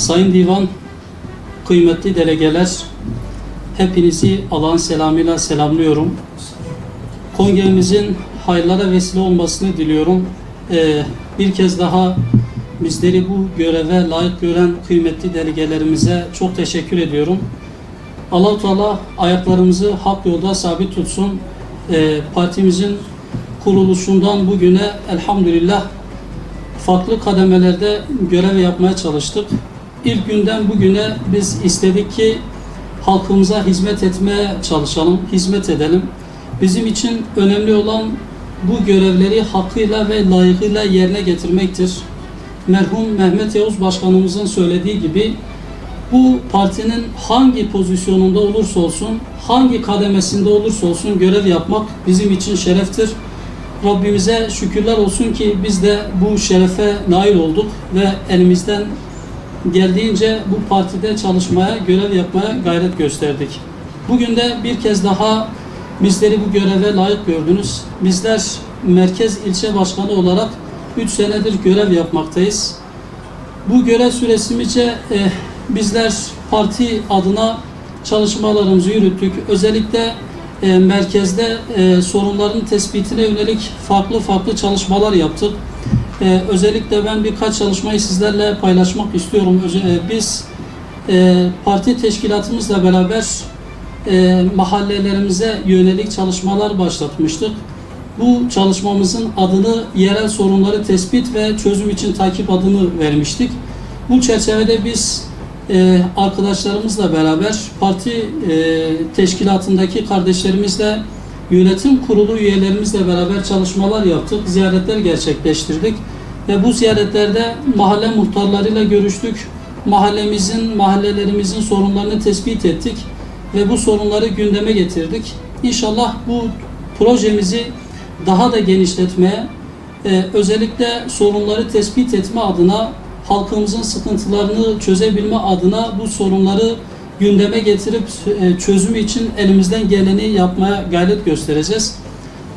Sayın Divan, kıymetli delegeler, hepinizi Allah'ın selamıyla selamlıyorum. Kongremizin hayırlara vesile olmasını diliyorum. Ee, bir kez daha bizleri bu göreve layık gören kıymetli delegelerimize çok teşekkür ediyorum. Allah-u Teala ayaklarımızı hak yolda sabit tutsun. Ee, partimizin kuruluşundan bugüne elhamdülillah farklı kademelerde görev yapmaya çalıştık. İlk günden bugüne biz istedik ki halkımıza hizmet etmeye çalışalım, hizmet edelim. Bizim için önemli olan bu görevleri hakkıyla ve layıkıyla yerine getirmektir. Merhum Mehmet Yavuz Başkanımızın söylediği gibi bu partinin hangi pozisyonunda olursa olsun, hangi kademesinde olursa olsun görev yapmak bizim için şereftir. Rabbimize şükürler olsun ki biz de bu şerefe nail olduk ve elimizden geldiğince bu partide çalışmaya, görev yapmaya gayret gösterdik. Bugün de bir kez daha bizleri bu göreve layık gördünüz. Bizler merkez ilçe başkanı olarak 3 senedir görev yapmaktayız. Bu görev süresince e, bizler parti adına çalışmalarımızı yürüttük. Özellikle e, merkezde e, sorunların tespitine yönelik farklı farklı çalışmalar yaptık. E, özellikle ben birkaç çalışmayı sizlerle paylaşmak istiyorum. Öze- e, biz e, parti teşkilatımızla beraber e, mahallelerimize yönelik çalışmalar başlatmıştık. Bu çalışmamızın adını yerel sorunları tespit ve çözüm için takip adını vermiştik. Bu çerçevede biz e, arkadaşlarımızla beraber parti e, teşkilatındaki kardeşlerimizle yönetim kurulu üyelerimizle beraber çalışmalar yaptık, ziyaretler gerçekleştirdik ve bu ziyaretlerde mahalle muhtarlarıyla görüştük. Mahallemizin, mahallelerimizin sorunlarını tespit ettik ve bu sorunları gündeme getirdik. İnşallah bu projemizi daha da genişletmeye, e, özellikle sorunları tespit etme adına, halkımızın sıkıntılarını çözebilme adına bu sorunları gündeme getirip e, çözümü için elimizden geleni yapmaya gayret göstereceğiz.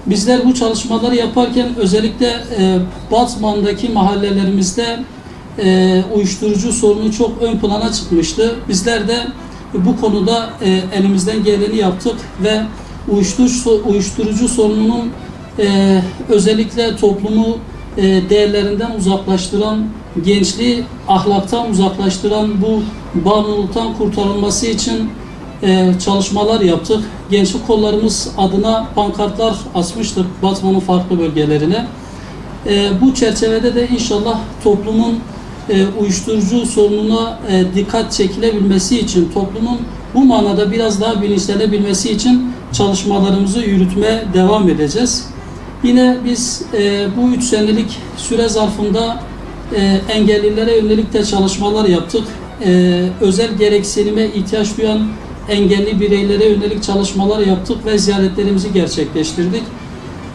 Bizler bu çalışmaları yaparken özellikle e, Batman'daki mahallelerimizde e, uyuşturucu sorunu çok ön plana çıkmıştı. Bizler de bu konuda elimizden geleni yaptık ve uyuşturucu, sorununun özellikle toplumu e, değerlerinden uzaklaştıran, gençliği ahlaktan uzaklaştıran bu bağımlılıktan kurtarılması için e, çalışmalar yaptık. Gençlik kollarımız adına pankartlar asmıştık Batman'ın farklı bölgelerine. E, bu çerçevede de inşallah toplumun uyuşturucu sorununa dikkat çekilebilmesi için, toplumun bu manada biraz daha bilinçlenebilmesi için çalışmalarımızı yürütmeye devam edeceğiz. Yine biz e, bu üç senelik süre zarfında e, engellilere yönelik de çalışmalar yaptık. E, özel gereksinime ihtiyaç duyan engelli bireylere yönelik çalışmalar yaptık ve ziyaretlerimizi gerçekleştirdik.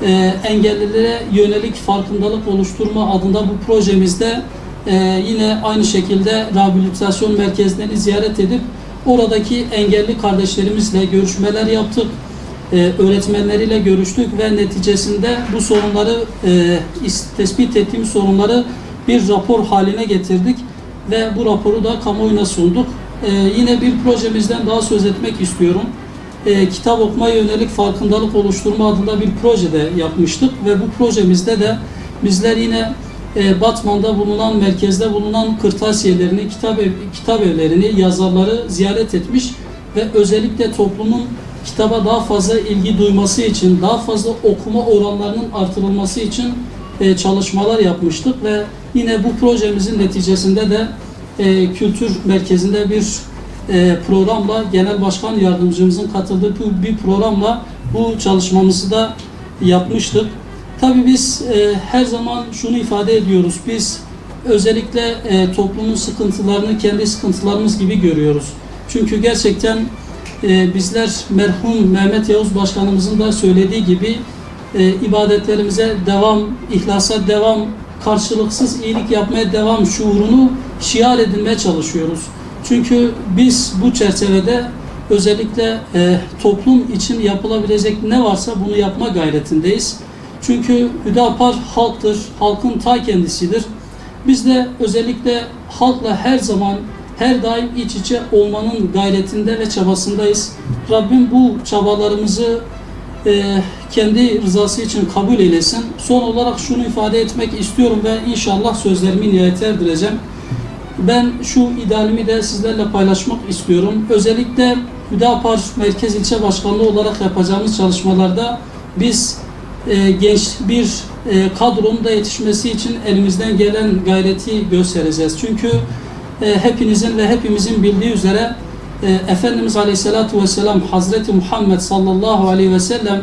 E, engellilere yönelik farkındalık oluşturma adında bu projemizde e, yine aynı şekilde rehabilitasyon merkezlerini ziyaret edip oradaki engelli kardeşlerimizle görüşmeler yaptık. E, öğretmenleriyle görüştük ve neticesinde bu sorunları e, tespit ettiğimiz sorunları bir rapor haline getirdik ve bu raporu da kamuoyuna sunduk. E, yine bir projemizden daha söz etmek istiyorum. E, kitap okumaya yönelik farkındalık oluşturma adında bir projede yapmıştık ve bu projemizde de bizler yine e, Batman'da bulunan, merkezde bulunan kırtasiyelerini, kitap, ev, kitap evlerini, yazarları ziyaret etmiş ve özellikle toplumun kitaba daha fazla ilgi duyması için, daha fazla okuma oranlarının artırılması için e, çalışmalar yapmıştık ve yine bu projemizin neticesinde de e, kültür merkezinde bir e, programla genel başkan yardımcımızın katıldığı bir programla bu çalışmamızı da yapmıştık. Tabii biz e, her zaman şunu ifade ediyoruz. Biz özellikle e, toplumun sıkıntılarını kendi sıkıntılarımız gibi görüyoruz. Çünkü gerçekten e, bizler merhum Mehmet Yavuz Başkanımızın da söylediği gibi e, ibadetlerimize devam, ihlasa devam, karşılıksız iyilik yapmaya devam şuurunu şiar edinmeye çalışıyoruz. Çünkü biz bu çerçevede özellikle e, toplum için yapılabilecek ne varsa bunu yapma gayretindeyiz. Çünkü Hüdapar halktır, halkın ta kendisidir. Biz de özellikle halkla her zaman her daim iç içe olmanın gayretinde ve çabasındayız. Rabbim bu çabalarımızı e, kendi rızası için kabul eylesin. Son olarak şunu ifade etmek istiyorum ve inşallah sözlerimi nihayete erdireceğim. Ben şu idealimi de sizlerle paylaşmak istiyorum. Özellikle Hüdapar Merkez İlçe Başkanlığı olarak yapacağımız çalışmalarda biz e, genç bir e, kadronun da yetişmesi için elimizden gelen gayreti göstereceğiz. Çünkü e, hepinizin ve hepimizin bildiği üzere e, Efendimiz Aleyhisselatü Vesselam Hazreti Muhammed sallallahu aleyhi ve sellem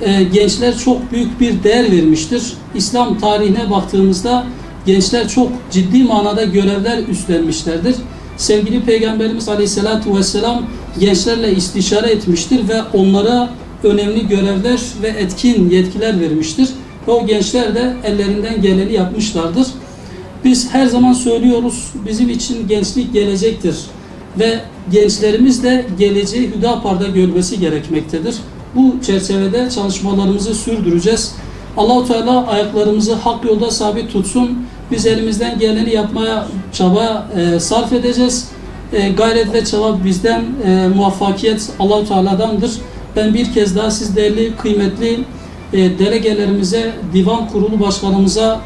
e, gençler çok büyük bir değer vermiştir. İslam tarihine baktığımızda gençler çok ciddi manada görevler üstlenmişlerdir. Sevgili Peygamberimiz Aleyhisselatü Vesselam gençlerle istişare etmiştir ve onlara önemli görevler ve etkin yetkiler vermiştir. Ve o gençler de ellerinden geleni yapmışlardır. Biz her zaman söylüyoruz, bizim için gençlik gelecektir. Ve gençlerimiz de geleceği Hüdapar'da görmesi gerekmektedir. Bu çerçevede çalışmalarımızı sürdüreceğiz. Allahu Teala ayaklarımızı hak yolda sabit tutsun. Biz elimizden geleni yapmaya çaba e, sarf edeceğiz. E, gayret ve çaba bizden, e, muvaffakiyet Allahu Teala'dandır. Ben bir kez daha siz değerli, kıymetli e, delegelerimize, divan kurulu başkanımıza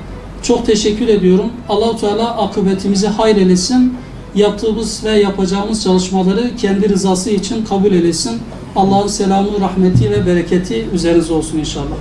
çok teşekkür ediyorum. Allahu Teala akıbetimizi hayır eylesin. Yaptığımız ve yapacağımız çalışmaları kendi rızası için kabul eylesin. Allah'ın selamı, rahmeti ve bereketi üzerinize olsun inşallah.